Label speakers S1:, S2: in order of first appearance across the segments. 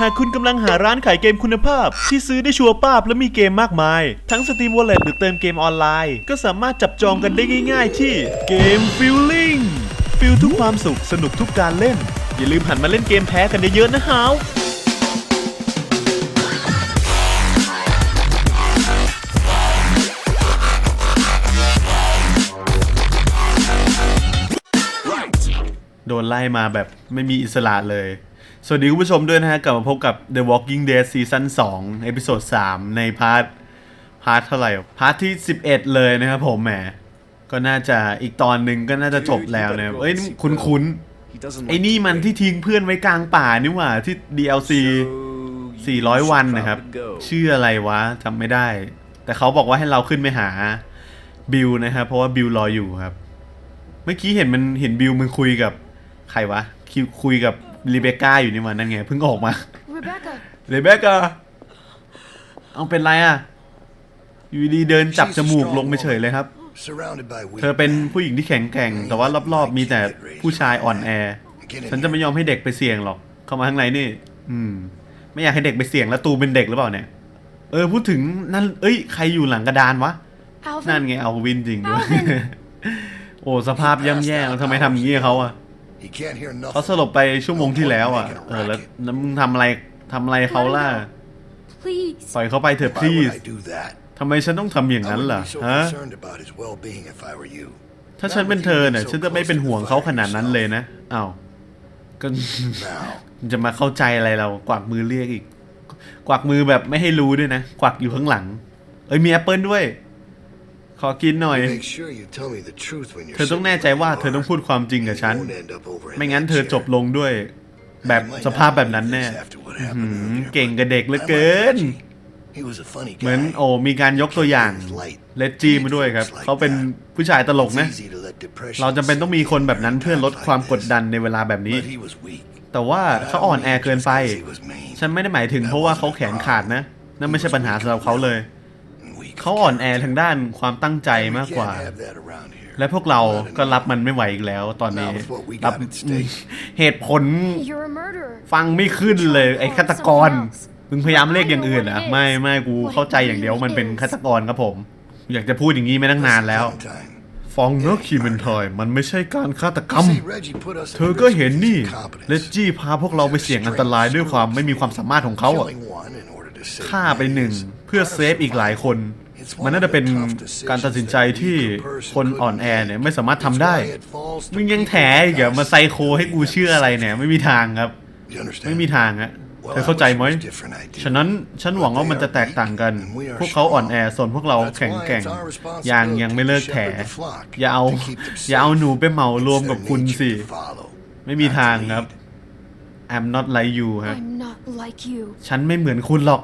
S1: หากคุณกำลังหาร้านขายเกมคุณภาพ ที่ซื้อได้ชัวร์ป้าบและมีเกมมากมาย ทั้ง Steam Wallet หรือเติมเกมออนไลน์ ก็สามารถจับจองกันได้ง่ายๆ ที่เกม Feeling ฟิลทุกความสุขสนุกทุกการเล่น อย่าลืมหันมาเล่นเกมแท้กันเยอะๆนะฮาวโดนไล่มาแบบไม่มีอิสระเลย สวัสดีคุณผู้ชมด้วยนะฮะ กลับมาพบกับ The Walking Dead ซีซั่น2เอพิโซด3ในพาร์ท พาร์ทเท่าไหร่ พาร์ทที่ 11 เลยนะครับผมแหม ก็น่าจะอีกตอนหนึ่งก็น่าจะจบแล้วนะครับเอ้ยคุ้นๆไอ้นี่มันที่ทิ้งเพื่อนไว้กลางป่านี่หว่าที่ DLC 400 วันนะครับ ชื่ออะไรวะจำไม่ได้ แต่เขาบอกว่าให้เราขึ้นไปหาบิลนะครับเพราะว่าบิลรออยู่ครับ เมื่อกี้เห็นมันเห็นบิลมันคุยกับใครวะคิวคุยกับ รีเบคก้าอยู่นี่มันนั่นไงเพิ่งออกมา
S2: Rebecca,
S1: รีเบคก้าเอาเป็นไรอะ อยู่ดีๆเดินจับจมูกลงไปเฉยเลยครับ
S3: Surrounded by weak
S1: เธอเป็น
S3: men.
S1: ผู้หญิงที่แข็งแกร่ง แต่ว่ารอบๆมีแต่ผู้ชายอ่อนแอ ฉันจะไม่ยอมให้เด็กไปเสี่ยงหรอก เข้ามาข้างในนี่ อืม ไม่อยากให้เด็กไปเสี่ยงแล้วตูเป็นเด็กหรือเปล่าเนี่ย เออพูดถึงนั่น เอ้ยใครอยู่หลังกระดานวะ
S2: Alvin.
S1: นั่นไงเอาวินจริงด้วย
S2: Alvin
S1: โอ้สภาพย่ำแย่แล้วทำไมทำอย่างนี้กับเขาอะ
S3: He can't hear
S1: เขา
S3: nothing.
S1: สลบไปชั่วโมงที่แล้วอะ เออแล้วแล้วมึงทำอะไรทำอะไรเขาล่ะ
S2: Please.
S1: ปล่อยเขาไปเถอะ
S3: Why would
S1: please
S3: I do that?
S1: ทำไมฉันต้องทำอย่าง
S3: I
S1: นั้น
S3: wouldn't
S1: ล่ะ
S3: be so
S1: ฮะ
S3: concerned about his well-being if I were you.
S1: ถ้าฉันเป็นเธอเนี่ยฉันจะไม่เป็นห่วงเขาขนาดนั้นเลยนะอ้าวก็
S3: Now,
S1: จะมาเข้าใจอะไรเรา กวักมือเรียกอีก กวักมือแบบไม่ให้รู้ด้วยนะ กวักอยู่ข้างหลัง เอ้ยมีแอปเปิลด้วยข อกินหน่อย
S3: make sure you tell me the truth when you're
S1: เธอต้องแน่ใจว่าเธอต้องพูดความจริงกับฉัน
S3: You won't end up over in
S1: ไม่งั้น
S3: that
S1: เธอ
S3: chair.
S1: จบลงด้วย แบบ
S3: You might
S1: สภาพแบบนั้นแน่
S3: not believe this after what
S1: หื
S3: happened
S1: ม
S3: earlier,
S1: เก่ง
S3: but
S1: กับเด็กเหลือ
S3: I
S1: เกิน
S3: like Reggie. He was a funny
S1: เหมือน
S3: guy.
S1: โอ้มีการยกตัวอย่างเลดจีมาด้วยครับ เขาเป็นผู้ชายตลก
S3: It's
S1: นะ
S3: easy to let depression
S1: เราจำเป็นต้องมีคนแบบนั้นเพื่อลดความกดดันในเวลาแบบนี้
S3: But he was weak.
S1: แต่ว่าเขาอ่อนแอเกินไป
S3: Just 'cause he was mean.
S1: ฉันไม่ได้หมายถึงเพราะว่าเขาแขนขาดนะ นั่นไม่ใช่ปัญหาสำหรับเขาเลย
S3: And weak
S1: เขาอ่อนแอทางด้านความตั้งใจ
S3: We
S1: มากกว่า
S3: can't have that around here.
S1: และพวกเราก็รับมันไม่ไหวอีกแล้วตอนนี้
S3: Not with what we got
S1: รับ
S3: at stake.
S1: เหตุผล
S2: You're a murderer.
S1: ฟังไม่ขึ้นเลยไอ้ฆาตกรมึงพยายามเรียกอย่างอื่นอะไม่ไม่กูเข้าใจอย่างเดียวมันเป็นฆาตกรครับผม อยากจะพูดอย่างนี้ไม่ตั้งนานแล้ว
S3: Time.
S1: ฟองเนอะคีเมนทอยมันไม่ใช่การฆาตกรรม
S3: See, Reggie put us
S1: เธอก็เห็นนี่
S3: at risk
S1: เล
S3: because
S1: ดจี้พาพวกเราไปเสี่ยงอันตรายด้วยความไม่มีความสามารถของเขาอะ
S3: killing one in order to save
S1: ฆ่าไปหนึ่ง
S3: millions.
S1: เพื่อเซฟอีกหลายคน มันน่าจะเป็นการตัดสินใจที่คนอ่อนแอเนี่ยไม่สามารถทำได้
S3: It's why it falls to
S1: มึงยัง
S3: people
S1: แถอีกเหรอ
S3: like
S1: มา
S3: us.
S1: ไซโคให้กูเชื่ออะไรเนี่ยไม่มีทางครับ
S3: You understand?
S1: ไม่มีทางอะ
S3: Well,
S1: เธอเข้าใจไหม
S3: I wish it was different, I do.
S1: ฉะนั้นฉันหวังว่ามันจะแตกต่างกัน พวกเขาอ่อนแอส่วนพวกเรา
S3: That's
S1: แข็ง
S3: why
S1: แกร่ง
S3: it's our responsibility
S1: ยังยังไม่เลิกแถ
S3: to shepherd the flock,
S1: อย่าเอา
S3: to keep them
S1: อย่าเอา
S3: safe
S1: หนูไปเหมารวมกับ
S3: instead of
S1: คุณ
S3: nature
S1: สิ
S3: to follow,
S1: ไม่มี
S3: not to
S1: ทางครับ
S3: lead.
S1: I'm not like you ฮะ
S2: I'm not like you.
S1: ฉันไม่เหมือนคุณหรอก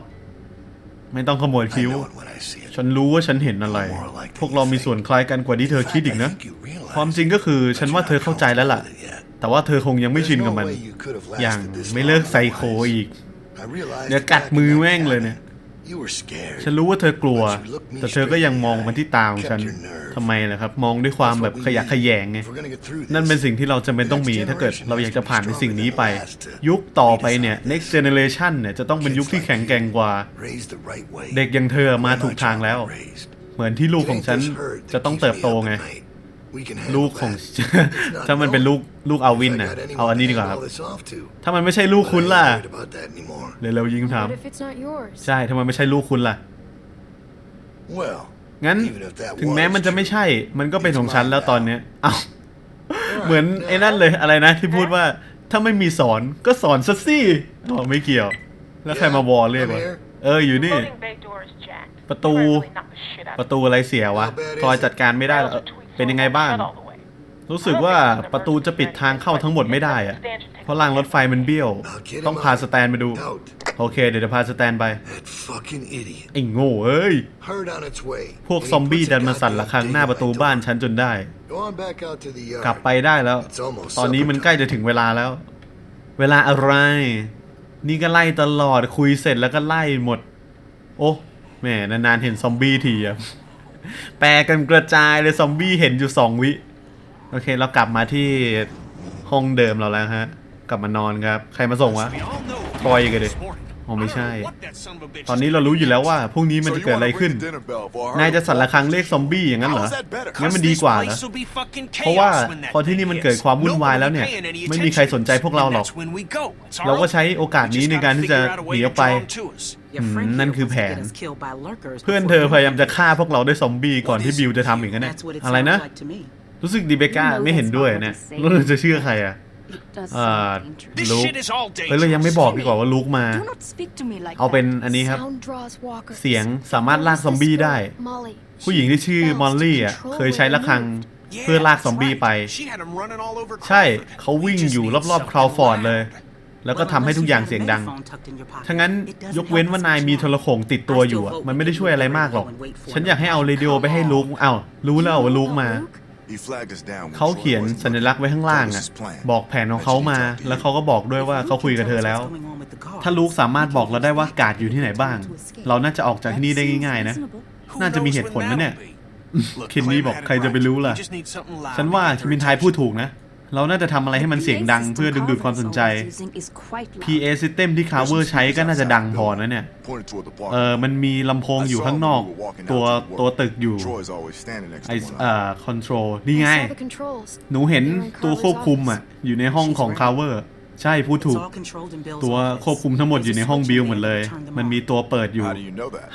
S1: ไม่ต้องขโมย
S3: I
S1: คิ้ว
S3: know it when I see it.
S1: ฉันรู้ว่าฉันเห็นอะไร พวกเรามีส่วนคล้ายกันกว่าที่เธอคิดอีกนะ
S3: I think you realize
S1: ความจริงก็คือฉันว่าเธอเข้าใจแล้วล่ะ
S3: it yet.
S1: แต่ว่าเธอคงยังไม่ชินกับมัน
S3: There's no way you could have
S1: อย่าง
S3: lasted this
S1: ไม่เลิก
S3: long
S1: ไซโค
S3: otherwise.
S1: อีก
S3: I realized
S1: เดี๋ยว
S3: that
S1: กัด
S3: back in
S1: มือ
S3: that
S1: แม่งเลย
S3: cabin,
S1: เนี่ย
S3: You were scared.
S1: ฉันรู้ว่าเธอกลัว
S3: But you looked me
S1: แต่เธอก็ยังมองมาที่ตาของฉัน
S3: Kept your nerve.
S1: ทำไมล่ะครับ มองด้วยความแบบขยะแขยงไง
S3: If we're gonna get through this,
S1: นั่นเป็นสิ่งที่เราจำเป็นต้องมี ถ้าเกิดเราอยากจะผ่านในสิ่งนี้ไป ยุคต่อไปเนี่ย next generation เนี่ยจะต้องเป็นยุคที่แข็งแกร่งกว่า
S3: raised the right way.
S1: เด็กอย่างเธอมาถูกทางแล้ว
S3: Raised.
S1: เหมือนที่ลูกของฉัน
S3: It ain't this hurt that
S1: จะต้อง
S3: keeps
S1: เติบ
S3: me
S1: โต
S3: up
S1: ไง
S3: at night. We can handle
S1: ลูกของ
S3: that.
S1: ถ้ามันเป็นลูกลูกอาวินน่ะเอาอันนี้ดีกว่าครับ ถ้ามันไม่ใช่ลูกคุณล่ะเร็วๆยิงถาม
S2: What if it's not yours?
S1: ใช่ถ้ามันไม่ใช่ลูกคุณล่ะ
S3: Well,
S1: งั้น
S3: even if that
S1: ถึงแม้
S3: was
S1: มันจะไม่
S3: true,
S1: ใช่ มันก็เป็นของฉันแล้ว
S3: it's mine
S1: ตอนเนี้ยเอ้าเหมือนไอ้นั่นเลยอะไรนะ ที่พูดว่าถ้าไม่มีสอนก็สอนซะสิอ๋อไม่เกี่ยว แล้วใครมาวอลเรียกวะ
S3: I'm here
S1: เอออยู่นี่
S4: Floating bay door is jacked.
S1: ประตู
S4: Really knock the shit out
S1: ป
S4: of
S1: ระตูอะไรเสียวะทอยจัดการไม่ได้เหรอ เป็นยังไงบ้าง รู้สึกว่าประตูจะปิดทางเข้าทั้งหมดไม่ได้อะเพราะรางรถไฟมันเบี้ยว ต้องพาสแตนไปดู โอเค เดี๋ยวจะพาสแตนไป ไอ้โง่เอ้ย พวกซอมบี้ดันมาสั่นระฆังหน้าประตูบ้านฉันจนได้ กลับไปได้แล้ว ตอนนี้มันใกล้จะถึงเวลาแล้ว เวลาอะไร นี่ก็ไล่ตลอดคุยเสร็จแล้วก็ไล่หมด โอ้แหมนานๆเห็นซอมบี้ทีอะ แปลกันกระจายเลยซอมบี้เห็นอยู่สองวิ โอเค เรากลับมาที่ห้องเดิมเราแล้วฮะ กลับมานอนครับ ใครมาส่งวะทรอยกันเลย อ๋อไม่ใช่ ตอนนี้เรารู้อยู่แล้วว่าพรุ่งนี้มันจะเกิดอะไรขึ้น นายจะสั่นระฆังเรียกซอมบี้อย่างนั้นเหรอ งั้นมันดีกว่าเหรอเพราะว่าพอที่นี่มันเกิดความวุ่นวายแล้วเนี่ย ไม่มีใครสนใจพวกเราหรอก เราก็ใช้โอกาสนี้ในการที่จะหนีออกไป
S4: Your
S1: Hmm,
S4: friend
S1: นั่น
S4: here
S1: คือ
S4: wants
S1: แผ
S4: to
S1: น
S4: get us killed by lurkers
S1: เพื่อน
S4: before
S1: เธอ
S4: we
S1: พยายาม
S4: go.
S1: จะฆ่าพวกเราด้วยซอมบี้ก่อนที่บิวจะทำอย่างนั้นเนี่ย
S4: That's what it
S1: อะไร
S4: sounds
S1: นะ
S4: like to me.
S1: รู้สึกดีเบก้าไม่เห็นด้วยเนี่ยแล้วเราจะเชื่อใครอะ
S2: It does
S1: เอ่อ
S2: sound dangerous.
S1: ลุกเฮ้ยเรายังไม่บอกดีกว่าว่าลุกมา
S2: Do not speak to me like
S1: เอาเป็น
S2: that.
S1: อันนี้ครับ
S2: Sound draws walkers.
S1: เสียงสามารถลากซอมบี้ได้
S2: Molly.
S1: ผู้หญิงที่ชื่อมอลลี่อะเคยใช้ระฆังเพื่อลากซอมบี้ไป ใช่เขาวิ่งอยู่รอบๆคราวฟอร์ดเลย แล้วก็ทำให้ทุกอย่างเสียงดังถ้างั้นยกเว้นว่านายมีโทรโขงติดตัวอยู่อะมันไม่ได้ช่วยอะไรมากหรอก ฉันอยากให้เอาเรดิโอไปให้ลุกอ้าวรู้แล้วว่าลุกมา เขาเขียนสัญลักษณ์ไว้ข้างล่างอะบอกแผนของเขามา แล้วเขาก็บอกด้วยว่าเขาคุยกับเธอแล้ว ถ้าลูกสามารถบอกเราได้ว่ากาดอยู่ที่ไหนบ้าง เราน่าจะออกจากที่นี่ได้ง่ายๆนะ น่าจะมีเหตุผลนะเนี่ยคินนี่บอกใครจะไปรู้ล่ะ ฉันว่าคิมินไทยพูดถูกนะ เราน่าจะทำอะไรให้มันเสียงดังเพื่อดึงดูดความสนใจ PA system ที่คาเวอร์ใช้ก็น่าจะดังพอนะเนี่ย เออมันมีลำโพงอยู่ข้างนอก ตัวตัวตึกอยู่ไอเอ่อคอนโทรลนี่ไง
S2: I saw the controls.
S1: หนูเห็นตัวควบคุมอะ อยู่ในห้องของคาเวอร์ใช่พูดถูก ตัวควบคุมทั้งหมดอยู่ในห้องบิลหมดเลย มันมีตัวเปิดอยู่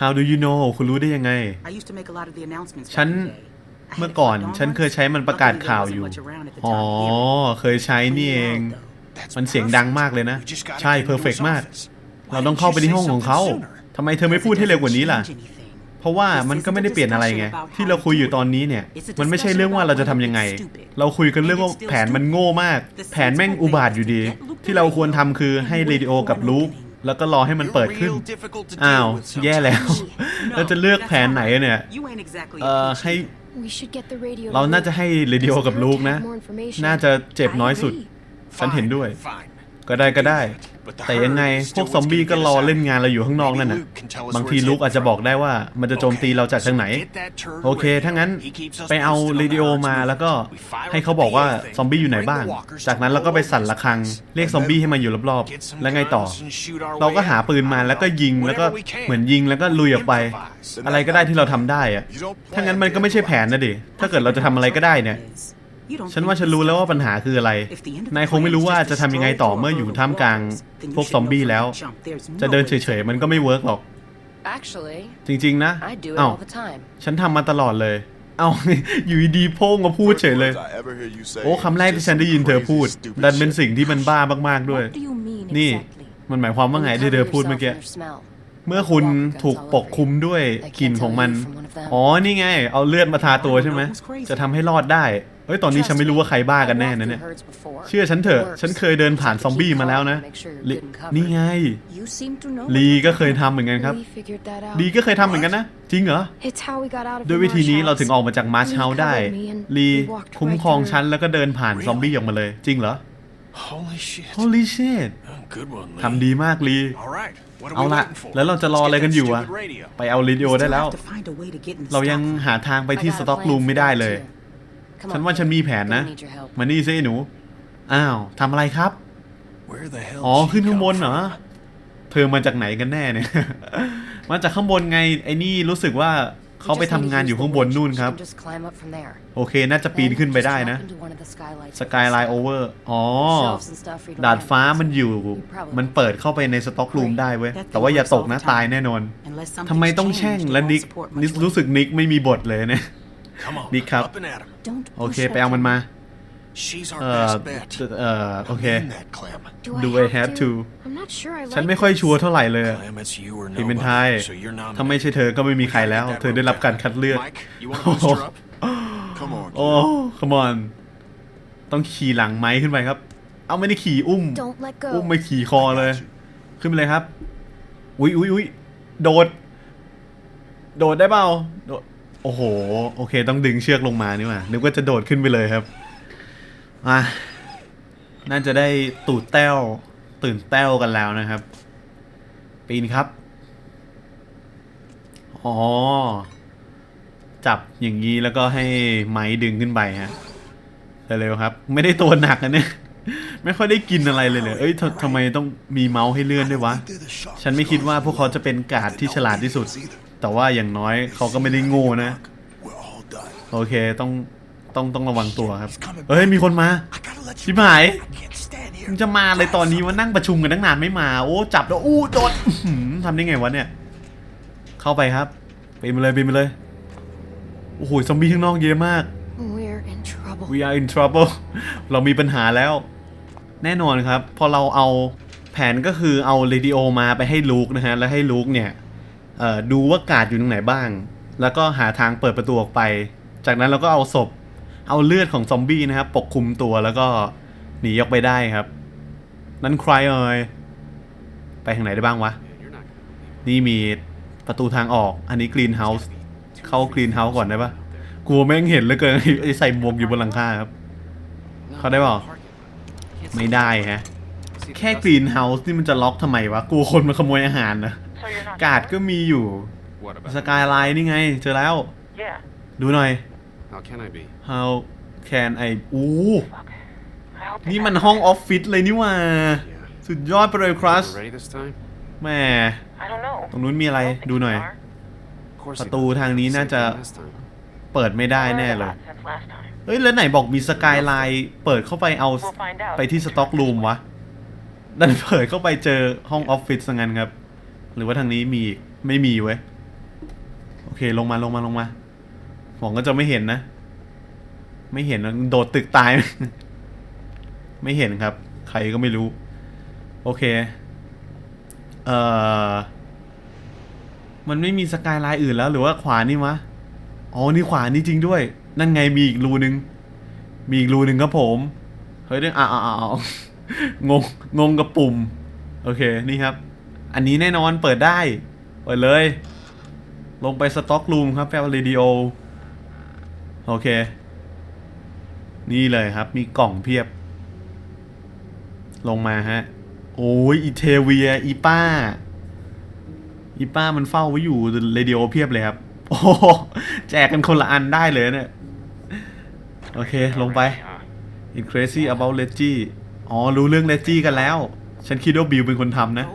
S1: How do you know คุณรู้ได้ยังไง ฉัน เมื่อก่อนฉันเคยใช้มันประกาศข่าวอยู่ อ๋อ เคยใช้นี่เอง มันเสียงดังมากเลยนะ ใช่เพอร์เฟกมาก เราต้องเข้าไปที่ห้องของเขาทำไมเธอไม่พูดให้เร็วกว่านี้ล่ะ เพราะว่ามันก็ไม่ได้เปลี่ยนอะไรไง ที่เราคุยอยู่ตอนนี้เนี่ย มันไม่ใช่เรื่องว่าเราจะทำยังไง เราคุยกันเรื่องว่าแผนมันโง่มาก แผนแม่งอุบาทอยู่ดี ที่เราควรทำคือให้เรดิโอกับลูกแล้วก็รอให้มันเปิดขึ้น อ้าว แย่แล้ว เราจะเลือกแผนไหนเนี่ย เอ่อ ให้
S2: We should get the radio.
S1: เราน่าจะให้เรดิโอกับลูกนะ
S2: More information.
S1: น่าจะเจ็บน้อยสุด ฉันเห็นด้วย ก็ได้ก็ได้ แต่ยังไงพวกซอมบี้ก็รอเล่นงานเราอยู่ข้างนอกนั่นน่ะ บางทีลูกอาจจะบอกได้ว่ามันจะโจมตีเราจากทางไหน โอเค ถ้างั้นไปเอาเรดิโอมาแล้วก็ให้เขาบอกว่าซอมบี้อยู่ไหนบ้าง จากนั้นเราก็ไปสั่นระฆังเรียกซอมบี้ให้มาอยู่รอบๆ แล้วไงต่อ เราก็หาปืนมาแล้วก็ยิงแล้วก็เหมือนยิงแล้วก็ลุยออกไป อะไรก็ได้ที่เราทำได้อะถ้างั้นมันก็ไม่ใช่แผนนะดิ ถ้าเกิดเราจะทำอะไรก็ได้เนี่ย ฉันว่าฉันรู้แล้วว่าปัญหาคืออะไร นายคงไม่รู้ว่าจะทำยังไงต่อเมื่ออยู่ท่ามกลาง พวกซอมบี้แล้ว จะเดินเฉยๆ มันก็ไม่เวิร์กหรอก
S5: Actually,
S1: จริงๆนะ
S5: I do it
S1: เอ้า
S5: all the time.
S1: ฉันทำมาตลอดเลย เอ้า อยู่ดีๆโพ่งมาพูดเฉยเลย โอ้คำแรกที่ฉันได้ยินเธอพูด ดันเป็นสิ่งที่มันบ้ามากๆด้วย
S5: What do you mean
S1: นี่
S5: exactly?
S1: มันหมายความว่าไงที่เธอพูดเมื่อกี้
S5: Cover yourself in your smell.
S1: เมื่อคุณถูกปกคลุมด้วยกลิ่นของมัน อ๋อ นี่ไง เอาเลือดมาทาตัวใช่ไหม จะทำให้รอดได้ เฮ้ย ตอนนี้ฉันไม่รู้ว่าใครบ้ากันแน่นะเนี่ย
S5: I've walked through herds before.
S1: เชื่อฉันเถอะ ฉันเคยเดินผ่านซอมบี้มาแล้วนะ
S5: Make sure you're
S1: ลิ
S5: good and covered.
S1: นี่ไง
S5: You seem to know
S1: ลี
S5: what
S1: ก็
S5: you're
S1: เคยทำเหมือนกันครับ
S2: We figured that out.
S1: ลีก็เคยทำเหมือนกันนะ จริงเหรอ
S2: It's how we got out of
S1: ด้วย
S2: the
S1: วิธีนี้
S2: marsh
S1: เราถึง
S2: house.
S1: ออกมาจากมาร์ชเฮาส์ได้ ลี
S2: We walked
S1: คุ้ม
S2: right
S1: ครอง
S2: through.
S1: ฉันแล้วก็เดินผ่านซอมบี้ออกมาเลย จริงเหรอ
S6: Holy shit.
S1: Holy shit
S6: Good one, Lee.
S1: ทำดีมากลี
S6: All right. What are
S1: เอา
S6: we
S1: ละ
S6: waiting for?
S1: แล้วเราจะรออะไรกันอยู่อะ
S6: Let's get that stupid radio.
S1: ไปเอาเรดิโอได้แล้ว เรายังหาทางไป
S5: I
S1: ที่
S5: got
S1: ส
S5: a
S1: ต็อก
S5: plan
S1: รูม
S5: for
S1: ไม่ได้
S5: that
S1: เลย
S5: too. Come
S1: ฉัน
S5: on,
S1: ว่าฉันมีแผนนะ
S5: I need your help.
S1: มานี่สิไอ้หนู อ้าวทำอะไรครับ
S6: Where the hell
S1: อ๋อ
S6: did she
S1: ขึ้นข้างบน
S6: come
S1: เหรอ
S6: from?
S1: เธอมาจากไหนกันแน่เนี่ย มาจากข้างบนไง ไอ้นี่รู้สึกว่า
S5: We
S1: เขา
S5: just
S1: ไป
S5: need
S1: ทำ
S5: to
S1: งาน
S5: use
S1: อยู่
S5: the
S1: ข้างบน
S5: winch.
S1: นู่น
S5: You
S1: ครับ
S5: can just climb up from there.
S1: โอเค น่าจะปีน
S5: Then
S1: ขึ้นไป
S5: just
S1: ได้
S5: hop
S1: นะ
S5: into one of the skylights
S1: สกายไลน์โอเวอร์ อ๋อ
S5: Shelves and stuff for you to
S1: ดาด
S5: land
S1: ฟ้า
S5: on.
S1: มันอยู่
S5: You probably
S1: มันเปิดเข้าไปในสต็อกรูมได้เว้ย แต่ว่าอย่าตกนะตายแน่นอนทำไมต้องแช่งและนิกนิกรู้สึกนิกไม่มีบทเลยเนี่ย
S6: Come on.
S1: Nick, up.
S6: Up and at him.
S5: Don't
S1: โอเค
S5: push
S1: ไปเอามันมา
S6: She's our
S1: เอ่อ
S6: best bet.
S1: เอ่อ โอเค
S6: In that, Clem.
S1: Do I have to?
S2: I'm not sure I
S1: ฉัน
S2: like
S1: ไม่ค่อย
S2: this.
S1: ชัวร์เท่าไหร่เลยอะ
S6: Clem, it's you or
S1: พิมเป็นไทย
S6: nobody. So you're
S1: ถ้าไม่
S6: nominated.
S1: ใช่เธอก็ไม่มีใครแล้ว เธอได้รับการคัดเลือก
S6: Mike, you want to boost her up?
S3: Come on,
S1: โอ้ come on ต้องขี่หลังไม้ขึ้นไปครับ เอาไม่ได้ขี่อุ้ม
S2: Don't let
S1: อุ้ม
S2: go.
S1: ไปขี่คอเลย ขึ้นไปเลยครับ อุ้ยอุ้ยอุ้ยโดด โดดได้เปล่าโดด โอ้โห โอเค ต้องดึงเชือกลงมานี่ว่านึกว่าจะโดดขึ้นไปเลยครับอะน่าจะได้ตูดแต้ว ตื่นแต้วกันแล้วนะครับ ปีนครับ อ๋อ จับอย่างนี้แล้วก็ให้ไม้ดึงขึ้นไปฮะเร็วๆครับ ไม่ได้ตัวหนักอันเนี้ยไม่ค่อยได้กินอะไรเลยเลยเอ้ยทำทำไมต้องมีเมาส์ให้เลื่อนด้วยวะ ฉันไม่คิดว่าพวกเขาจะเป็นการ์ดที่ฉลาดที่สุด แต่ว่าอย่างน้อยเขาก็ไม่ได้โง่นะ
S3: We're all done.
S1: โอเคต้องต้องต้องระวังตัวครับ เฮ้ยมีคนมา
S3: I gotta let
S1: ชิบหาย
S3: I can't stand
S1: มึ
S3: here.
S1: งจะมาเลยตอนนี้ว่านั่งประชุมกันตั้งนานไม่มา โอ้จับแล้วอู้โดนอื้อหือทำได้ไงวะเนี่ย เข้าไปครับปีนไปเลยปีนไปเลย โอ้โหซอมบี้ข้างนอกเยอะมาก
S2: We're in trouble.
S1: we are in trouble เรามีปัญหาแล้ว แน่นอนครับ พอเราเอาแผนก็คือเอาเรดิโอมาไปให้ลูกนะฮะ แล้วให้ลูกเนี่ยเอ่อ ดูว่ากาดอยู่ตรงไหนบ้าง แล้วก็หาทางเปิดประตูออกไป จากนั้นเราก็เอาศพ เอาเลือดของซอมบี้นะครับ ปกคลุมตัวแล้วก็หนีออกไปได้ครับ นั่นใครเอ่ยไปทางไหนได้บ้างวะ นี่มีประตูทางออก อันนี้กรีนเฮาส์เข้ากรีนเฮาส์ก่อนได้ปะกลัวแม่งเห็นเหลือเกินไอ้ใส่หมวกอยู่บนหลังคาครับ เขาได้เปล่าไม่ได้ฮะ แค่กรีนเฮาส์นี่มันจะล็อกทำไมวะ กลัวคนมาขโมยอาหารนะ กาดก็มีอยู่
S6: What
S1: สกายไลน์นี่ไง เจอแล้ว
S4: Yeah.
S1: ดูหน่อย
S6: How can I be?
S1: how can I อู้
S4: I hope they
S1: นี่
S4: have
S1: มัน
S4: it.
S1: ห้องออฟฟิศเลยนี่หว่าสุดยอดไปเลยครัส
S6: Ready this time?
S1: แหม่
S4: I don't know.
S1: ตรงนู้นมีอะไร
S4: I don't think
S1: ดูหน่อย
S4: you are.
S6: Of course
S1: ประ
S6: he
S1: ตู
S6: does.
S1: ทางนี้น่าจะ
S6: Same thing last time.
S1: เปิดไม่ได้
S4: I learned
S1: แน่
S4: a
S1: เลย
S4: lot since last time.
S1: เฮ้ย แล้วไหนบอกมีสกายไลน์เปิดเข้าไปเอา
S4: We'll find out.
S1: ไปที่สต็อกรูมวะ ดันเปิดเข้าไปเจอห้องออฟฟิศซะงั้นครับ หรือว่าทางนี้มีอีกไม่มีเว้ย โอเคลงมาลงมาลงมาหวังก็จะไม่เห็นนะ ไม่เห็นนะโดดตึกตาย ไม่เห็นครับ ใครก็ไม่รู้ โอเค เอ่อ มันไม่มีสกายไลน์อื่นแล้ว หรือว่าขวานี่วะอ๋อ นี่ขวานี่จริงด้วย นั่นไงมีอีกรูนึง มีอีกรูนึงครับผม เฮ้ยเดี๋ยวอ่าอ่าอ่างง งงกับปุ่ม โอเค นี่ครับ อันนี้แน่นอนเปิดได้ เปิดเลย ลงไปสต็อกรูมครับแฟลเรดิโอ โอเค นี่เลยครับ มีกล่องเพียบ ลงมาฮะ โอ้ยอีเทเวีย อีป้า อีป้ามันเฝ้าไว้อยู่เรดิโอเพียบเลยครับ โอ้แจกกันคนละอันได้เลยเนี่ย โอเค ลงไป In crazy about Reggie อ๋อ รู้เรื่อง Reggie กันแล้ว ฉันคิดว่าบิวเป็นคนทำนะ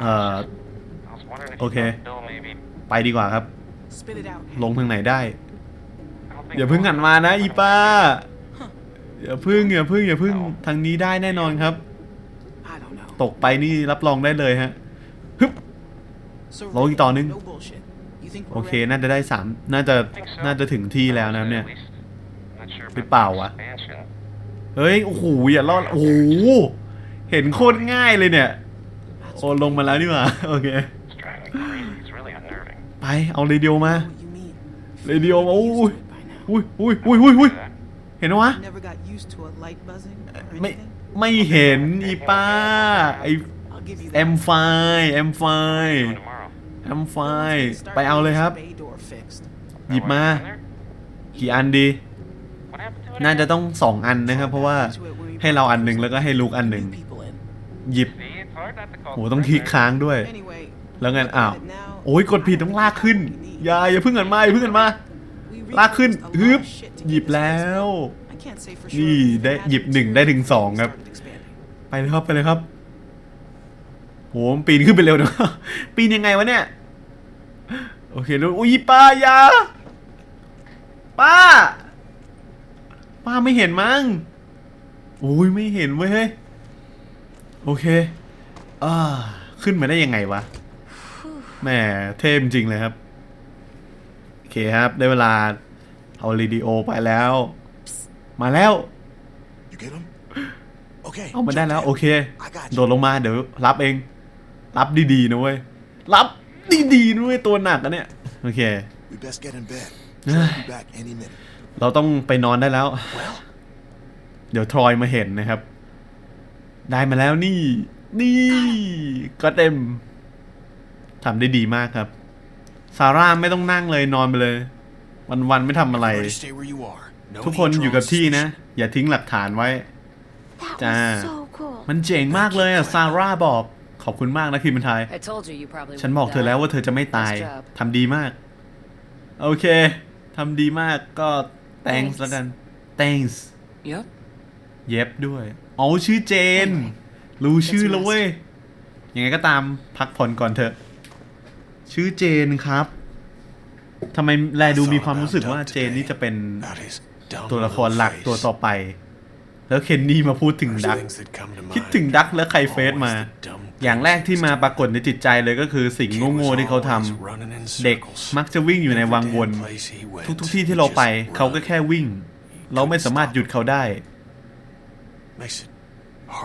S1: เอ่อ
S4: I was wondering if
S1: Okay.
S4: you thought Bill maybe.
S1: ไปดีกว่าครับ ลงทางไหนได้ อย่าเพึ่งหันมานะอีป้า อย่าพึ่งอย่าพึ่งอย่าพึ่งทางนี้ได้แน่นอนครับ ตกไปนี่รับรองได้เลยฮะฮึบลงอีกต่อนึง โอเคน่าจะได้สามน่าจะน่าจะถึงที่แล้วนะเนี่ยหรือเปล่าวะ เฮ้ย โอ้โหอย่ารอด โอ้โห เห็นโคตรง่ายเลยเนี่ย โอ้ลงมาแล้วนี่หว่าโอเค
S4: It's driving me crazy. It's really unnerving.
S1: ไป เอาเรดิโอมา
S7: what you mean.
S1: Radio,
S7: Feel like
S1: oh.
S7: I'm used to it by now.
S1: อุ้ยอุ้ยอุ้ยอุ้ยอุ้ย
S4: That.
S1: เห็นไหมวะ
S7: Never got used to a light buzzing or
S1: ไม่
S7: anything.
S1: ไม่เห็นอีป้าไอ
S7: I'll give you that.
S1: เอ็มไฟเอ็มไฟ
S4: Doing tomorrow.
S1: เอ็มไฟ
S7: Let's get the
S1: ไปเอาเลยครับ
S7: Bay door fixed.
S1: หยิบมา
S4: That one down there?
S1: กี่อันดี
S4: What happened to it
S1: น่าจะ
S4: again?
S1: ต้องสองอันนะครับ เพราะว่าให้เราอันหนึ่งแล้วก็ให้ลูกอันหนึ่ง
S7: New people in.
S1: หยิบ โห
S4: the
S1: ต้อง
S4: right
S1: คลิก
S4: there.
S1: ค้างด้วย
S7: Anyway.
S1: แล้วงั้นอ้าว
S7: look at it now.
S1: โอ้ยกดผิดต้องลากขึ้น อย่าอย่าเพิ่งกันมาอย่าเพิ่งกันมา
S7: We
S1: ลากขึ้น
S7: researched a lot
S1: ฮึบ
S7: of shit to
S1: หยิบ
S7: get this
S1: แล้ว
S7: fixed. I can't say for sure
S1: นี่
S7: if we
S1: ได้
S7: had
S1: หยิบ
S7: the
S1: หนึ่ง
S7: material
S1: ได้ถึงสอง
S7: before
S1: ครับ
S7: we started expanding.
S1: ไปเลยครับไปเลยครับโหมันปีนขึ้นไปเร็วนะปีนยังไงวะเนี่ย โอเคแล้วอุ้ยป้าอยาป้า ป้าไม่เห็นมั้งอุ้ยไม่เห็นเว้ยเฮ้ยโอเค อ่าขึ้นมาได้ยังไงวะแหมเทพจริงเลยครับ โอเคครับ ได้เวลาเอาเรดิโอไปแล้ว มาแล้ว
S3: You get him? Okay.
S1: เอามาได้แล้ว โอเค
S3: I got
S1: โด
S3: you.
S1: ดลงมาเดี๋ยวรับเอง รับดีๆนะเว้ย รับดีๆนะเว้ย ตัวหนักอะเนี่ย โอเค
S3: We best get in bed.
S1: Ah.
S3: She'll be back any minute.
S1: เราต้องไปนอนได้แล้ว
S3: Well,
S1: เดี๋ยวทรอยมาเห็นนะครับ ได้มาแล้วนี่ นี่ก็เต็มทำได้ดีมากครับ ซาร่าไม่ต้องนั่งเลยนอนไปเลย วันๆไม่ทำอะไร
S6: Everybody stay where you are. No
S1: ทุกคน
S6: heat
S1: อยู่กับ
S6: drones.
S1: ที่นะ อย่าทิ้งหลักฐานไว้
S2: That
S1: Ah.
S2: was so cool.
S1: มันเจ๋งมากเลยอะ ซาร่าบอก ขอบคุณมากนะคิมมันไทย
S5: I told you you probably
S1: ฉัน
S5: wouldn't
S1: บอกเธอ
S5: die.
S1: แล้วว่าเธอจะไม่ตาย
S5: Nice job.
S1: ทำดีมาก โอเค ทำดีมากก็ thanks
S5: Thanks
S1: แล้วกัน thanks
S5: Yep.
S1: เย็บด้วยอ๋อชื่อเจน รู้ชื่อแล้วเว้ย ยังไงก็ตามพักผ่อนก่อนเถอะ ชื่อเจนครับทำไมแลดูมีความรู้สึกว่าเจนนี่จะเป็น
S3: About his dumb
S1: ตัวละคร
S3: little
S1: หลัก
S3: face.
S1: ตัวต่อไป แล้วเคนนี่มาพูดถึง
S3: First
S1: ดัก
S3: things that come to
S1: คิด
S3: mind.
S1: ถึงดักแล้วใครเฟซมา
S3: Always the dumb
S1: อย่างแรกที่มาปรากฏในจิตใจเลยก็คือสิ่ง
S3: Kid was
S1: โง่ๆที่เขาทำ
S3: always running in
S1: เด็ก
S3: circles.
S1: มักจะวิ่งอยู่ในวังวน
S3: Every damn place he went,
S1: ทุกๆที่ที่เราไป
S3: he just
S1: เขาก็แค่วิ่ง เราไม่สามารถหยุดเขาได้
S3: Makes it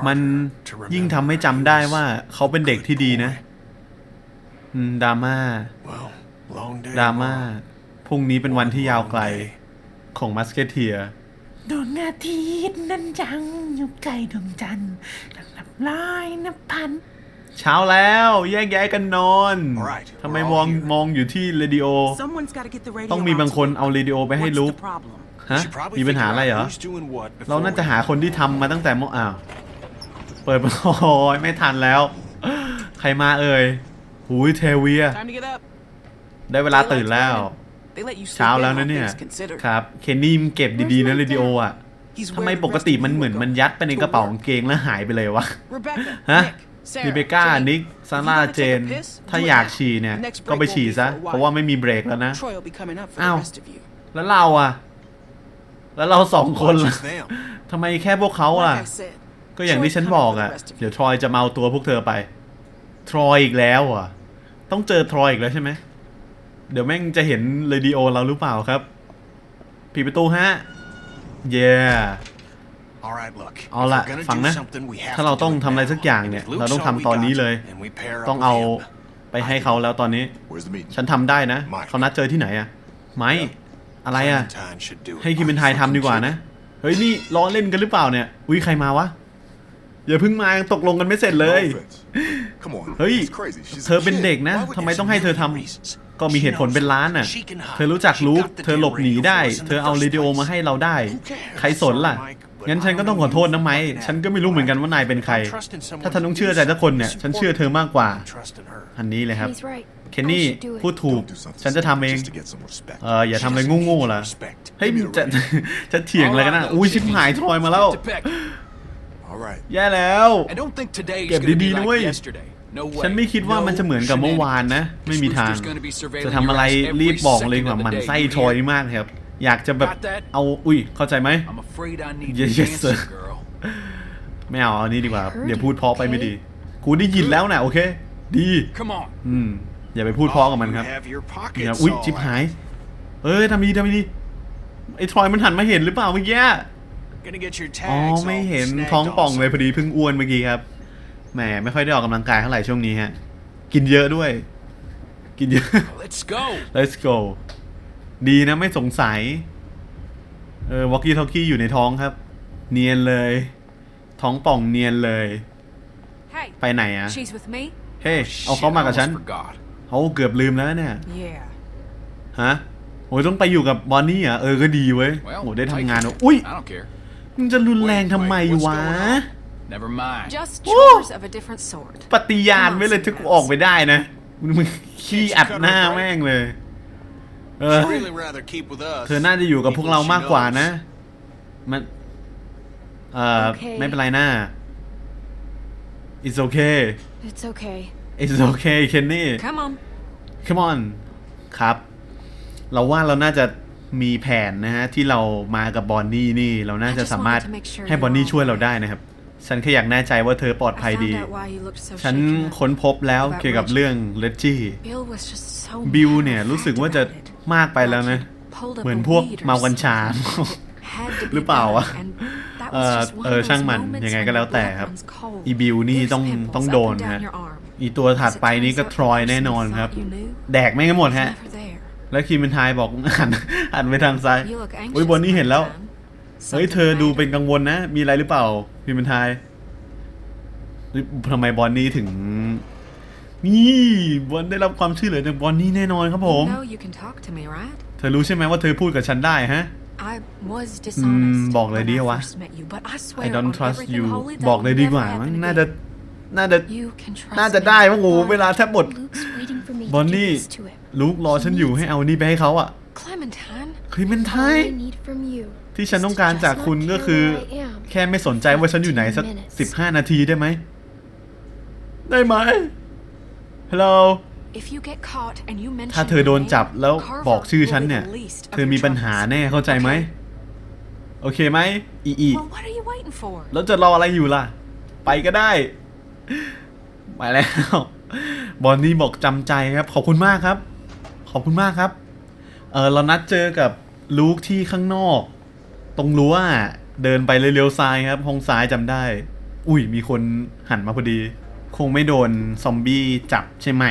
S1: มัน
S3: harder to
S1: ยิ่ง
S3: remember
S1: ทำให้จำได้ว่าเขาเป็นเด็กที่ดีนะอืมดราม่า
S3: Well, long day
S1: ดราม่า
S3: tomorrow.
S1: พรุ่งนี้เป็นวันที่ยาวไกล
S3: Long day.
S1: ของมัสเกเทีย
S8: ดวงอาทิตย์นั้นจังอยู่ใกล้ดวงจันทร์นับนับร้อยนับพัน
S1: เช้าแล้วแยกย้ายกันนอน
S3: Alright,
S1: ทำไม
S3: we're all
S1: มอง
S3: here.
S1: มองอยู่ที่เรดิโอ
S7: Someone's got to get the radio
S1: ต้องมีบางคน
S7: out to
S1: เอาเรดิโอไปให้
S7: What's
S1: ลุก
S7: the problem?
S1: ฮะ
S3: We should probably
S1: มีปัญหา
S3: figure
S1: อะไรเหรอ
S3: out who's doing what
S1: เรา
S3: before
S1: น่าจะ
S3: we
S1: หาคนที่ทำมาตั้งแต่เมื่ออ้าว เปิดโอ้ยไม่ทันแล้ว ใครมาเอ่ยหูยเทเวีย
S7: Time to get up.
S1: ได้เวลาตื่นแล้ว
S7: They let you sleep
S1: เช้า
S7: in
S1: แล้ว
S7: all
S1: นะเนี่ย
S7: things considered.
S1: ครับเคนนี่มึงเก็บดีๆนะเรดิโออะ
S7: He's
S1: ทำไม
S7: where the
S1: ปก
S7: rest
S1: ติ
S7: of
S1: มัน
S7: you
S1: เหมือน
S7: will
S1: มัน
S7: go.
S1: ยัดไปในกระเป๋า
S7: To
S1: กาง
S7: work.
S1: เกงแล้วหายไปเลยวะ
S7: Rebecca,
S1: ฮะ
S7: Nick, Sarah,
S1: ริเบก้า
S7: Jane.
S1: นิก ซา
S7: If you
S1: ร่า
S7: gotta
S1: เจ
S7: take
S1: น
S7: a piss,
S1: ถ้า
S7: do it
S1: อยาก
S7: now.
S1: ฉี่เนี่ย
S7: The next
S1: ก็
S7: break
S1: ไป
S7: won't
S1: ฉี่
S7: be
S1: ซะ
S7: for a
S1: เพราะว่า
S7: while.
S1: ไม่มีเบรกแล้วนะ
S7: Troy will be coming up for
S1: Ow.
S7: the rest of you.
S1: แล้วเราอะ แล้วเราสองคน
S3: Watch
S1: ล่ะ
S3: it's them.
S1: ทำไมแค่พวกเขาอะ
S7: Like I said,
S1: ก็อย่างที่ฉันบอกอะ เดี๋ยวทรอยจะมาเอาตัวพวกเธอไป ทรอยอีกแล้วอะ ต้องเจอทรอยอีกแล้วใช่ไหม เดี๋ยวแม่งจะเห็นเรดิโอเราหรือเปล่าครับปิดประตูฮะ เย้
S3: All right, look.
S1: เอา
S3: If
S1: ละ
S3: we're gonna
S1: ฟัง
S3: do
S1: นะ
S3: something, we have
S1: ถ้าเรา
S3: to
S1: ต้อง
S3: do it
S1: ทำอะไร
S3: now.
S1: สักอย่าง
S3: And
S1: เนี่ย
S3: if Luke's
S1: เราต้อง
S3: all
S1: ทำ
S3: we
S1: ตอนนี้
S3: got,
S1: เลย
S3: and we pair up
S1: ต้อง
S3: with
S1: เอา
S3: him.
S1: ไปให้เขาแล้วตอนนี้
S3: Where's the meeting?
S1: ฉันทำได้นะ
S3: Mike
S1: เขานัดเจอที่ไหนอะไม้อะไรอะ
S3: Clementine should do it.
S1: ให้คิมเป็นไทยทำดีกว่านะ เฮ้ยนี่ล้อเล่นกันหรือเปล่าเนี่ย อุ้ยใครมาวะ อย่าเพิ่งมายังตกลงกันไม่เสร็จเลย
S9: No offense. Come on.
S1: เฮ้ย
S9: It's crazy. She's
S1: เธอเป็นเด็กนะ
S3: Why would
S1: ทำไม
S3: there's
S1: ต้องให้เธอ
S3: a
S1: ทำ
S3: million reasons.
S1: ก็มีเหตุผลเป็นล้านน่ะ
S3: She can hide.
S1: เธอรู้จัก
S3: She
S1: ลูก
S3: got the
S1: เธอหลบหนีได้
S3: radio for us in
S1: เธอ
S3: the
S1: เอา
S3: first
S1: เรดิโอ
S3: place.
S1: มาให้เราได้
S3: Who cares?
S1: ใครสนล่ะ
S3: Sorry, Mike, but
S1: งั้นฉันก็ต้องขอโทษนะไม้ฉันก็ไม่รู้เหมือนกันว่านายเป็นใคร
S3: I'm trusting someone
S1: ถ้าฉันต้อง
S3: to
S1: เชื่อ
S3: do
S1: ใจสักคนเนี่ย
S3: something.
S1: ฉันเชื่อเธอมากกว่า
S3: I'm trusting her.
S1: อันนี้เลยครับ
S2: He's right.
S1: เคนนี่
S2: I should do it.
S1: พูดถูก
S9: Don't do something
S1: ฉันจะทำเอง
S9: just to get some respect.
S1: เอออย่าทำอะไร
S3: She doesn't
S1: โง่
S3: need
S1: ๆล่ะ
S3: respect.
S1: เฮ้ยจะจะเถียงอะไรกันนะ อุ้ยชิบหายทรอยมาแล้ว
S9: All right.
S1: แย่แล้ว
S10: I don't think today is
S1: เก็บ
S10: gonna
S1: ดี
S10: be
S1: ๆนะเว้ย
S10: like yesterday. No way.
S1: ฉันไม่คิดว่ามันจะเหมือนกับเมื่อวานนะ ไม่มีทาง
S10: Rooster's gonna be surveilling
S1: จะทำอะไร
S10: your ass every
S1: รีบบอกเลย
S10: second
S1: ว่า
S10: of the
S1: หมัน
S10: day,
S1: ไส้
S10: you
S1: ทรอย
S10: hear?
S1: นี่มากเลยครับ อยากจะแบบ
S10: Got that?
S1: เอาอุ้ยเข้าใจไหม
S10: I'm afraid I need
S1: Yes,
S10: the
S1: yes, sir.
S10: answer, girl.
S1: ไม่เอาเอานี่ดีกว่า
S2: Heard
S1: เดี๋ยวพูดเพราะไปไม่
S2: okay
S1: ดีกูได้ยินแล้วนะโอเค ดี
S10: Come on.
S1: อืม อย่าไปพูดเพราะกับมันครับ
S3: You have your
S1: เนี่ย
S3: pockets
S1: อุ้ย
S3: all
S1: ชิบหาย
S3: out.
S1: เอ้ยทำดีทำดีไอ้ทรอยมันหันมาเห็นหรือเปล่าเมื่อกี้
S3: Gonna get your
S1: อ๋อ
S3: tags
S1: ไม่
S3: all
S1: เห็น
S3: snagged
S1: ท้องป่องเลย
S3: also.
S1: พอดีเพิ่งอ้วนเมื่อกี้ครับแหมไม่ค่อยได้ออกกำลังกายเท่าไหร่ช่วงนี้ฮะ กินเยอะด้วย กินเยอะ
S10: Let's go.
S1: let's go ดีนะไม่สงสัย เออวอกกี้ทอกกี้อยู่ในท้องครับ เนียนเลย ท้องป่องเนียนเลย
S5: Hey,
S1: ไปไหนอะ
S5: she's with me.
S1: เฮ้
S10: Oh,
S1: เอาเขา
S10: shit,
S1: มา
S10: I
S1: กับฉัน
S10: almost forgot.
S1: เขาเกือบลืมแล้วเนี่ย
S7: Yeah.
S1: ฮะโอ้ยต้องไปอยู่กับบอนนี่เหรอะเออก็ดีเว้ย
S10: Well,
S1: โอ้ได้ทำ
S10: take
S1: งาน
S10: it.
S1: ว่ะอุ้ย
S10: I don't care.
S1: มึงจะรุนแรงทำไม
S10: Wait, what's
S1: วะ
S10: going on? Never mind.
S5: Just chores of a different sort.
S1: ปฏิญาณไว้เลยถ้ากูออกไปได้นะ มึงมึงขี้อัดหน้าแม่งเลย เออ
S3: She'd really rather keep with us.
S1: เธอน่าจะอยู่กับพวกเรามากกว่านะ มัน เอ่อ
S2: โอเค
S1: ไม่เป็นไรนะ it's okay
S2: It's okay.
S1: it's okay เคนนี่
S5: Come on.
S1: come on ครับ เราว่าเราน่าจะ มีแผนนะฮะ ที่เรามากับบอนนี่นี่เราน่าจะสามารถให้บอนนี่ช่วยเราได้นะครับ ฉันแค่อยากแน่ใจว่าเธอปลอด
S2: I
S1: ภัย
S2: found
S1: ดี
S2: out why you looked so
S1: ฉัน
S2: shaken up.
S1: ค้นพบแล้วเกี่ยวกับเรื่องเลจจี้
S2: Bill was just so
S1: บิล
S2: matter
S1: เนี่ย
S2: of
S1: รู้สึก
S2: fact
S1: ว่าจะ
S2: about it.
S1: มากไปแล้วนะ
S2: Like he'd pulled up
S1: เหมือน
S2: a
S1: พวก
S2: weed or
S1: เมากัญชา
S2: something. Had to be
S1: หรือเปล่าวะ
S2: done, and that
S1: เอ
S2: was
S1: อ
S2: just one
S1: เออ
S2: of those
S1: ช่างมัน
S2: moments
S1: ยังไง
S2: when
S1: ก็แล้ว
S2: your
S1: แต่
S2: blood
S1: ครับ
S2: runs cold.
S1: อีบิลนี่
S2: Gives
S1: ต้อง
S2: pimples
S1: ต้อง
S2: up
S1: โดน
S2: and down
S1: ฮะ
S2: your arm.
S1: อีตัวถัดไปนี่ก็
S2: As it
S1: ทรอย
S2: turns out,
S1: แน่นอน
S2: the person
S1: ครับ
S2: you thought you knew
S1: แดกไม่งกันหมด
S2: was
S1: ฮะ
S2: never there.
S1: แล้วคีมินไทายบอกหันหันไปทางซ้าย
S2: You look
S1: อุ้ย
S2: anxious,
S1: บนนี่เห็นแล้ว
S2: Clementine.
S1: เฮ้ยเธอ
S2: Something
S1: ดู
S2: the
S1: เป็น
S2: matter?
S1: กังวลนะ มีอะไรหรือเปล่าคีมินไทายเฮ้ยทำไมบอนนี่ถึง นี่บอนได้รับความช่วยเหลือจากบอนนี่แน่นอนครับผม
S2: You know you can talk to me, right?
S1: เธอรู้ใช่ไหมว่าเธอพูดกับฉันได้ฮะ
S2: I was dishonest
S1: บอกเลย
S2: when
S1: ดี
S2: I
S1: วะ
S2: first met you, but I swear
S1: I don't
S2: on
S1: trust
S2: everything
S1: you
S2: holy that
S1: บอกเลยดีกว่า
S2: never
S1: มั้ง
S2: happened
S1: น่าจะ
S2: again.
S1: น่าจะ
S2: You can trust
S1: น่าจะ
S2: me.
S1: ได้มั้งโอ้เวลาแทบหมด
S2: Luke's waiting for me to
S1: บอน
S2: do
S1: นี่
S2: this to him.
S1: ลูกรอฉันอยู่ให้เอานี่ไปให้เขาอะ
S2: Clementine,
S1: คลิเมนไท
S2: all
S1: ย
S2: I need from you
S1: ที่ฉันต้องการจากคุณก็คือ
S2: is to just let you know who I am.
S1: แค่ไม่สนใจว่าฉันอยู่ไหนสักสิบห้านาทีได้ไหม ได้ไหม ฮัลโหล
S5: If you get caught and you mention
S1: ถ้าเธอโดนจับแล้ว
S5: Carver
S1: บอกชื่อฉัน
S5: will be
S1: เนี่ย
S5: the least of
S1: เธอ
S5: your
S1: มีปัญหา
S5: troubles.
S1: แน่เข้าใจไหม โอเคไหม อีอี
S5: Well, what are you waiting for?
S1: แล้วจะรออะไรอยู่ล่ะ ไปก็ได้ ไปแล้ว บอนนี่บอกจำใจครับ ขอบคุณมากครับ ขอบคุณมากครับ เออเรานัดเจอกับลูกที่ข้างนอก ตรงรั้วอะเดินไปเลี้ยวๆซ้ายครับห้องซ้ายจำได้ อุ้ยมีคนหันมาพอดี คงไม่โดนซอมบี้จับใช่ไหม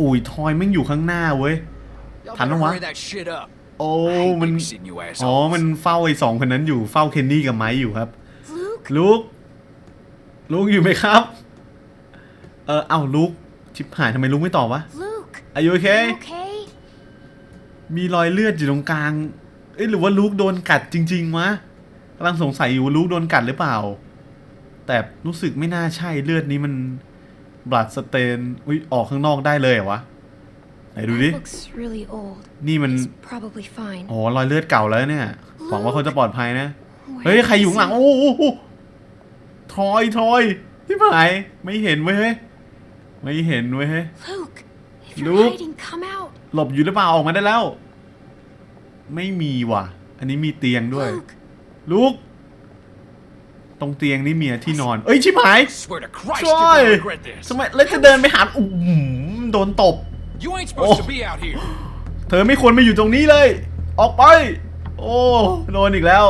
S1: อุ้ยทอยแม่งอยู่ข้างหน้าเว้ย
S10: Y'all
S1: Thằng
S10: better
S1: nó quá.
S10: hurry that shit up.
S1: โอ้
S10: I hate
S1: มัน
S10: babysitting you
S1: อ๋อ
S10: assholes.
S1: มันเฝ้าไอ้สองคนนั้นอยู่เฝ้าเคนนี่กับไม้อยู่ครับ
S2: Luke,
S1: ลูกลูกอยู่ไหมครับ เออเอ้าลูกชิบหายทำไมลูกไม่ตอบวะ
S2: Luke,
S1: อายุโอเค
S2: you okay?
S1: มีรอยเลือดอยู่ตรงกลาง เอ้ยหรือว่าลูกโดนกัดจริงๆวะกำลังสงสัยอยู่ว่าลูกโดนกัดหรือเปล่า แต่รู้สึกไม่น่าใช่เลือดนี้มันบลัดสเตนอุ้ยออกข้างนอกได้เลยเหรอวะไหนดูดิ
S2: That looks really old.
S1: นี่มัน
S2: He's probably fine.
S1: อ๋อรอยเลือดเก่าแล้วเนี่ย หวังว่าเขาจะปลอดภัยนะ
S2: Where
S1: เฮ้ย ใครอยู่
S2: is
S1: ข้างหลัง
S2: he?
S1: โอ้โหทอยทอยที่หาย ไม่เห็นเว้ยเฮ้ยไม่เห็นเว้ยเฮ้ย
S2: Luke, if you're
S1: Luke.
S2: hiding, come out.
S1: หลบอยู่หรือเปล่าออกมาได้แล้ว ไม่มีว่ะ อันนี้มีเตียงด้วย
S2: Luke,
S1: ลูก ตรงเตียงนี่เมียที่นอน เอ้ยชิบหาย
S10: I swear to Christ,
S1: ช่
S10: you're
S1: วย
S10: gonna regret this.
S1: ทำไมแล้วจะเดินไปหาอู้หูโดนตบ
S10: You ain't supposed
S1: Oh.
S10: to be out here.
S1: เธอไม่ควรมาอยู่ตรงนี้เลย ออกไป โอ้โดนอีกแล้ว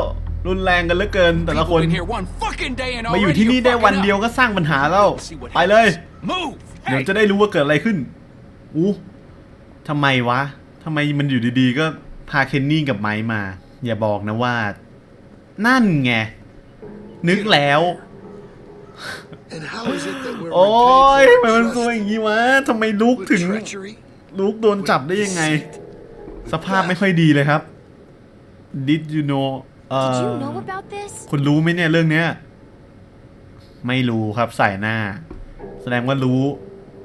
S1: รุนแรงกันเหลือเกิน แต่ละ
S10: People
S1: คน
S10: been here one fucking day and
S1: มาอยู่
S10: already
S1: ที่นี่
S10: you're
S1: ได้
S10: fucking
S1: วันเดียว
S10: up.
S1: ก็สร้างปัญหาแล้ว
S10: See what
S1: ไปเลย
S10: happens. Move.
S1: เดี๋ยว
S10: Hey.
S1: จะได้รู้ว่าเกิดอะไรขึ้น อู้ทำไมวะทำไมมันอยู่ดีๆ ก็พาเคนนี่กับไมค์มา อย่าบอกนะว่า นั่นไง นึกแล้ว
S9: And how is it that we're
S1: โอ้ย
S9: repaid
S1: ทำ
S9: for
S1: ไมมัน
S9: trust
S1: ซวยอย่างนี้วะทำไมลุก
S9: with
S1: ถึง
S9: treachery?
S1: ลุกโดนจับได้ยังไง สภาพไม่ค่อยดีเลยครับ Did you know เอ่
S2: did
S1: อ
S2: you know about this?
S1: คุณรู้ไหมเนี่ยเรื่องเนี้ย ไม่รู้ครับใส่หน้า แสดงว่ารู้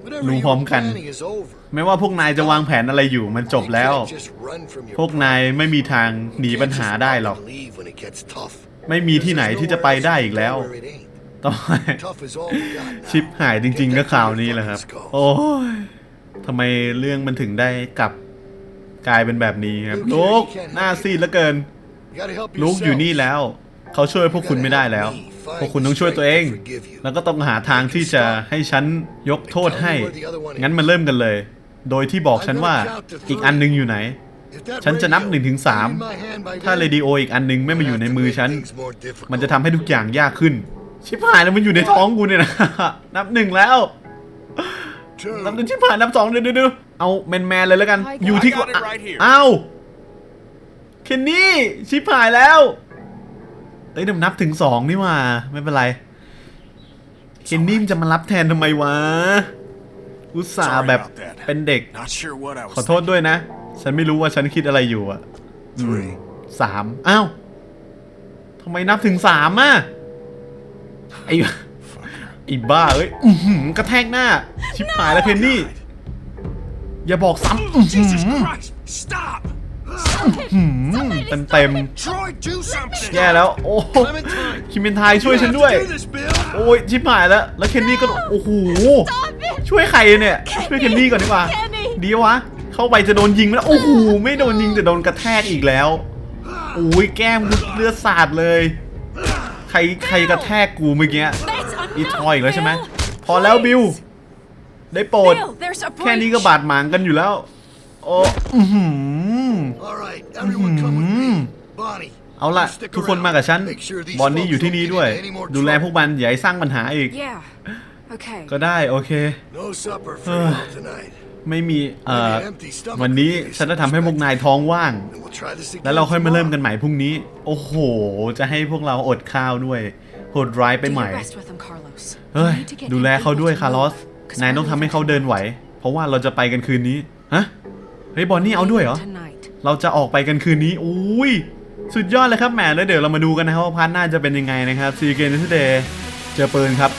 S9: Whatever
S1: Lũ
S9: you
S1: hóm
S9: were
S1: cành.
S9: planning is over.
S1: ไม่ว่าพวกนายจะวางแผนอะไรอยู่มันจบ
S9: You
S1: แล้ว
S9: can't just run from your
S1: พวกนายไม่มีทาง
S9: problem.
S1: หนี
S9: You
S1: ปัญ
S9: can't
S1: หา
S9: just
S1: ได้
S9: up
S1: หรอก
S9: and leave when it gets tough.
S1: ไม่มีที่ไหน
S9: There's
S1: ที่จะ
S9: nowhere
S1: ไป
S9: else
S1: ได้
S9: you
S1: อีก
S9: can
S1: แล้ว
S9: go where it ain't.
S1: ต้อง
S9: Tough is all we got now.
S1: ชิปหายจริง ๆ ก็คราวนี้แหละครับ โอ้ยทำไมเรื่องมันถึงได้กลับกลายเป็นแบบนี้ครับลูกหน้าซีดเหลือเกิน
S9: You gotta help
S1: ลูกอยู่
S9: yourself.
S1: นี่แล้ว เขาช่วยพวกคุณไม่ได้แล้ว พวกคุณต้องช่วยตัวเอง แล้วก็ต้องหาทางที่จะให้ฉันยกโทษให้ งั้นมาเริ่มกันเลย โดยที่บอกฉันว่าอีกอันหนึงอยู่ไหน ฉันจะนับ
S9: radio
S1: หนึ่งถึงสามถ้าเรดิโออีกอันหนึงไม่มาอยู่ในมือฉัน มันจะทำให้ทุกอย่างยากขึ้น ชิบหายแล้วมันอยู่ในท้องกูเนี่ยนะ นับหนึ่งแล้ว นับหนึ่งชิบหายนับสองเดี๋ยวเดี๋ยวเอาแมนแมนเลยแล้วกัน อยู่ที่
S3: got it right here
S1: อ้าว เคนนี่ ชิบหายแล้ว เอ้ยเดี๋ยวนับถึงสองนี่หว่า ไม่เป็นไรเคนนี่มันจะมารับแทนทำไมวะ อุตส่าห์
S3: Sorry
S1: แบบ
S3: about that.
S1: เป็นเด็ก
S3: Not sure what I was
S1: ขอโทษด้วยนะ ฉันไม่รู้ว่าฉันคิดอะไรอยู่อะ
S9: Three.
S1: สามอ้าวทำไมนับถึงสามอะไอ้ไอ้บ้าเอ้ยอื้อหือกระแทกหน้า ชิบหายแล้วเพนนี่ อย่าบอกซ้ำ หื
S3: Jesus
S1: อ
S3: Christ! Stop!
S1: เต็มเต็มๆแย่แล้ว โอ้โหคิมเบนไทายช่วยฉันด้วย โอ้ยชิบหายแล้ว แล้วเคนนี่ก็ โอ้โห ช่วยใครเนี่ย ช่วยเคนนี่ก่อนดีกว่า ดีวะ เข้าไปจะโดนยิงแล้ว โอ้โห ไม่โดนยิงแต่โดนกระแทกอีกแล้ว โอ้ยแก้มเลือดสาดเลย ใครใครกระแทกกูเมื่อกี้ อีทอยอีกแล้วใช่ไหม พอแล้วบิวได้โปรด แค่นี้ก็บาดหมางกันอยู่แล้ว โอ้อหือ
S9: All right, everyone come with me. Bonnie.
S1: เอาล่ะ
S9: you stick
S1: ทุกคน
S9: around.
S1: มากับฉัน
S9: Make sure these
S1: บอนนี่
S9: folks
S1: อยู่ที่
S9: don't
S1: นี่
S9: get
S1: ด้วย
S9: into any more
S1: ดูแล
S9: trouble.
S1: พวกมันอย่าให้สร้างปัญหาอีก
S5: Yeah. Okay.
S1: ก็ได้โอเค
S9: No supper for y'all tonight.
S1: ไม่มีเอ่อ
S9: Maybe empty stomach
S1: วันนี้
S9: would be
S1: ฉันจะทำให้พวกนายท้องว่าง
S9: And we'll try this again
S1: แล้วเราค่อยมาเริ่มกัน
S9: tomorrow.
S1: ใหม่พรุ่งนี้ โอ้โห จะให้พวกเราอดข้าวด้วยโหดร้ายไป
S5: Do
S1: ใหม่
S5: your best with him, Carlos.
S1: เฮ้ย
S5: You need to get
S1: ดูแล
S5: him
S1: เขา
S5: able
S1: ด้วย
S5: to
S1: คาร์ลอส
S5: move, 'cause
S1: นายต้องทำให้เขาเดินไหว เพราะว่าเราจะไปกันคืนนี้ ฮะ เฮ้ยบอนนี่เอาด้วยเหรอ
S5: Tonight.
S1: เราจะออกไปกันคืนนี้อุ้ยสุดยอดเลยครับแหมแล้วเดี๋ยวเรามาดูกันนะครับว่าพาร์ทหน้าจะเป็นยังไงนะครับซีเกนทูเดย์เจอปืนครับ